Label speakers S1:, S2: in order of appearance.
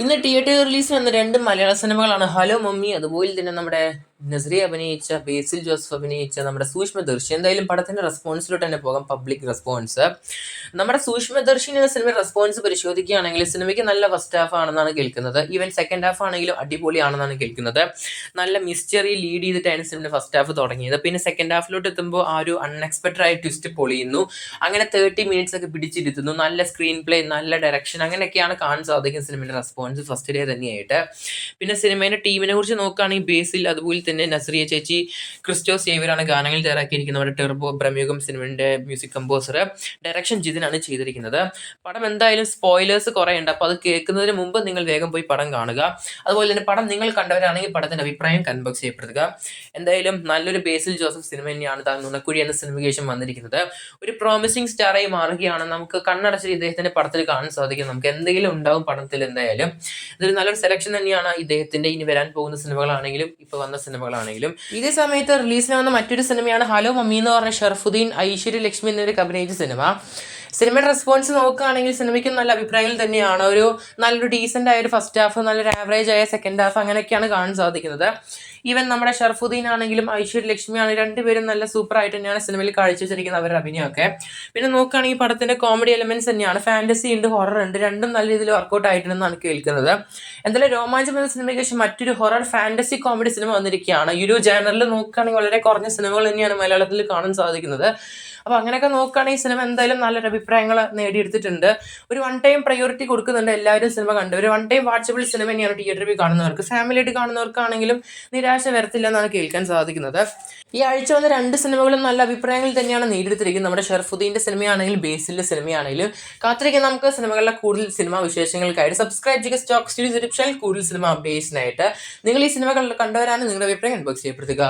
S1: ഇന്ന് theatre release വന്ന രണ്ട് മലയാള സിനിമകളാണ് ഹലോ മമ്മി അതുപോലെ തന്നെ നമ്മുടെ നസ്രി അഭിനയിച്ച ബേസിൽ ജോസഫ് അഭിനയിച്ച നമ്മുടെ സൂക്ഷ്മദർശി എന്തായാലും പടത്തിന്റെ റെസ്പോൺസിലോട്ട് തന്നെ പോകാം പബ്ലിക് റെസ്പോൺസ് നമ്മുടെ സൂക്ഷ്മദർശി എന്ന സിനിമ റെസ്പോൺസ് പരിശോധിക്കുകയാണെങ്കിൽ സിനിമയ്ക്ക് നല്ല ഫസ്റ്റ് ഹാഫ് ആണെന്നാണ് കേൾക്കുന്നത്. ഈവൻ സെക്കൻഡ് ഹാഫ് ആണെങ്കിലും അടിപൊളിയാണെന്നാണ് കേൾക്കുന്നത്. നല്ല മിസ്റ്ററി ലീഡ് ചെയ്തിട്ടാണ് സിനിമയുടെ ഫസ്റ്റ് ഹാഫ് തുടങ്ങിയത്. പിന്നെ സെക്കൻഡ് ഹാഫിലോട്ട് എത്തുമ്പോൾ ആ ഒരു അൺഎക്സ്പെക്ടഡ് ആയ ട്വിസ്റ്റ് പൊളിയുന്നു. അങ്ങനെ തേർട്ടി മിനിറ്റ്സ് ഒക്കെ പിടിച്ചിരുത്തുന്നു. നല്ല സ്ക്രീൻ പ്ലേ നല്ല ഡയറക്ഷൻ അങ്ങനെയൊക്കെയാണ് കാണാൻ സാധിക്കുന്ന സിനിമയുടെ റെസ്പോൺസ് ഫസ്റ്റ് ഡേ തന്നെയായിട്ട്. പിന്നെ സിനിമയുടെ ടീമിനെ കുറിച്ച് നോക്കുകയാണെങ്കിൽ ബേസിൽ അതുപോലെ തന്നെ നസ്രിയ ചേച്ചി ക്രിസ്റ്റോ സേവിയറാണ് ഗാനങ്ങൾ തയ്യാറാക്കിയിരിക്കുന്നത് നമ്മുടെ ടെർബോ ബ്രഹ്മയുഗം സിനിമയുടെ മ്യൂസിക് കമ്പോസർ ഡയറക്ഷൻ ജിതിനാണ് ചെയ്തിരിക്കുന്നത്. പടം എന്തായാലും സ്പോയിലേഴ്സ് കുറേ ഉണ്ട് അപ്പോൾ അത് കേൾക്കുന്നതിന് മുമ്പ് നിങ്ങൾ വേഗം പോയി പടം കാണുക. അതുപോലെ തന്നെ പടം നിങ്ങൾ കണ്ടവരാണെങ്കിൽ പടത്തിന്റെ അഭിപ്രായം കൺബോക്സ് ചെയ്യപ്പെടുക എന്തായാലും നല്ലൊരു ബേസിൽ ജോസഫ് സിനിമ തന്നെയാണ് താൻ നുണക്കുഴി എന്ന സിനിമയ്ക്ക് ശേഷം വന്നിരിക്കുന്നത്. ഒരു പ്രോമിസിങ് സ്റ്റാറായി മാറുകയാണ്. നമുക്ക് കണ്ണടച്ച് ഇദ്ദേഹത്തിന്റെ പടത്തിൽ കാണാൻ സാധിക്കും. നമുക്ക് എന്തെങ്കിലും ഉണ്ടാവും പടത്തിൽ എന്തായാലും. ഇതൊരു നല്ലൊരു സെലക്ഷൻ തന്നെയാണ് ഇദ്ദേഹത്തിന്റെ ഇനി വരാൻ പോകുന്ന സിനിമകളാണെങ്കിലും ഇപ്പോൾ വന്ന സിനിമകളാണെങ്കിലും ഇതേ സമയത്ത് റിലീസിനാവുന്ന മറ്റൊരു സിനിമയാണ് ഹലോ മമ്മി എന്ന് പറഞ്ഞ ഷർഫുദ്ദീൻ ഐശ്വര്യ ലക്ഷ്മി എന്നിവരൊക്കെ അഭിനയിച്ച സിനിമ. സിനിമയുടെ റെസ്പോൺസ് നോക്കുകയാണെങ്കിൽ സിനിമയ്ക്ക് നല്ല അഭിപ്രായങ്ങൾ തന്നെയാണ്. ഒരു നല്ലൊരു ഡീസന്റ് ആയ ഒരു ഫസ്റ്റ് ഹാഫ് നല്ലൊരു ആവറേജ് ആയ സെക്കൻഡ് ഹാഫ് അങ്ങനെയൊക്കെയാണ് കാണാൻ സാധിക്കുന്നത്. ഈവൻ നമ്മുടെ ഷർഫുദ്ദീൻ ആണെങ്കിലും ഐശ്വര്യ ലക്ഷ്മി ആണെങ്കിലും രണ്ടുപേരും നല്ല സൂപ്പർ ആയിട്ട് തന്നെയാണ് സിനിമയിൽ കാഴ്ച കാഴ്ചവെച്ചിരിക്കുന്നത് അവരുടെ അഭിനയമൊക്കെ. പിന്നെ നോക്കുകയാണെങ്കിൽ പടത്തിന്റെ കോമഡി എലമെന്റ്സ് തന്നെയാണ്. ഫാന്റസി ഉണ്ട് ഹൊറർ ഉണ്ട്. രണ്ടും നല്ല രീതിയിൽ വർക്കൗട്ട് ആയിട്ടുണ്ടെന്നാണ് കേൾക്കുന്നത്. എന്തായാലും രോമാഞ്ചം എന്ന സിനിമയ്ക്ക് ശേഷം മറ്റൊരു ഹൊറർ ഫാന്റസി കോമഡി സിനിമ വന്നിരിക്കുകയാണ്. ഈ ഒരു ജാനറിൽ നോക്കുകയാണെങ്കിൽ വളരെ കുറഞ്ഞ സിനിമകൾ തന്നെയാണ് മലയാളത്തിൽ കാണാൻ സാധിക്കുന്നത്. അപ്പോൾ അങ്ങനെയൊക്കെ നോക്കുകയാണെങ്കിൽ സിനിമ എന്തായാലും നല്ലൊരു അഭിപ്രായങ്ങൾ നേടിയെടുത്തിട്ടുണ്ട്. ഒരു വൺ ടൈം പ്രയോറിറ്റി കൊടുക്കുന്നുണ്ട് എല്ലാവരും സിനിമ കണ്ടു. ഒരു വൺ ടൈം വാച്ചബിൾ സിനിമ തന്നെയാണ് തിയേറ്ററിൽ കാണുന്നവർക്ക്. ഫാമിലിയായിട്ട് കാണുന്നവർക്കാണെങ്കിലും നിരാശ വരത്തില്ല എന്നാണ് കേൾക്കാൻ സാധിക്കുന്നത്. ഈ ആഴ്ച വന്ന രണ്ട് സിനിമകളും നല്ല അഭിപ്രായങ്ങൾ തന്നെയാണ് നേടിയെടുത്തിരിക്കുന്നത്. നമ്മുടെ ഷെർഫുദ്ദീന്റെ സിനിമയാണെങ്കിലും ബേസിലെ സിനിമയാണെങ്കിലും. കാത്തിരിക്കാൻ നമുക്ക് സിനിമകളിലെ കൂടുതൽ സിനിമാ വിശേഷങ്ങൾക്കായിട്ട്. സബ്സ്ക്രൈബ് ചെയ്യുക സ്റ്റോക്ക് സ്റ്റഡീസ് യൂട്യൂബ് കൂടുതൽ സിനിമ അപ്ഡേറ്റ്സിനായിട്ട് നിങ്ങൾ ഈ സിനിമകൾ കണ്ടുവരാനും നിങ്ങളുടെ അഭിപ്രായം ഇൻബോക്സ് ചെയ്യപ്പെടുത്തുക.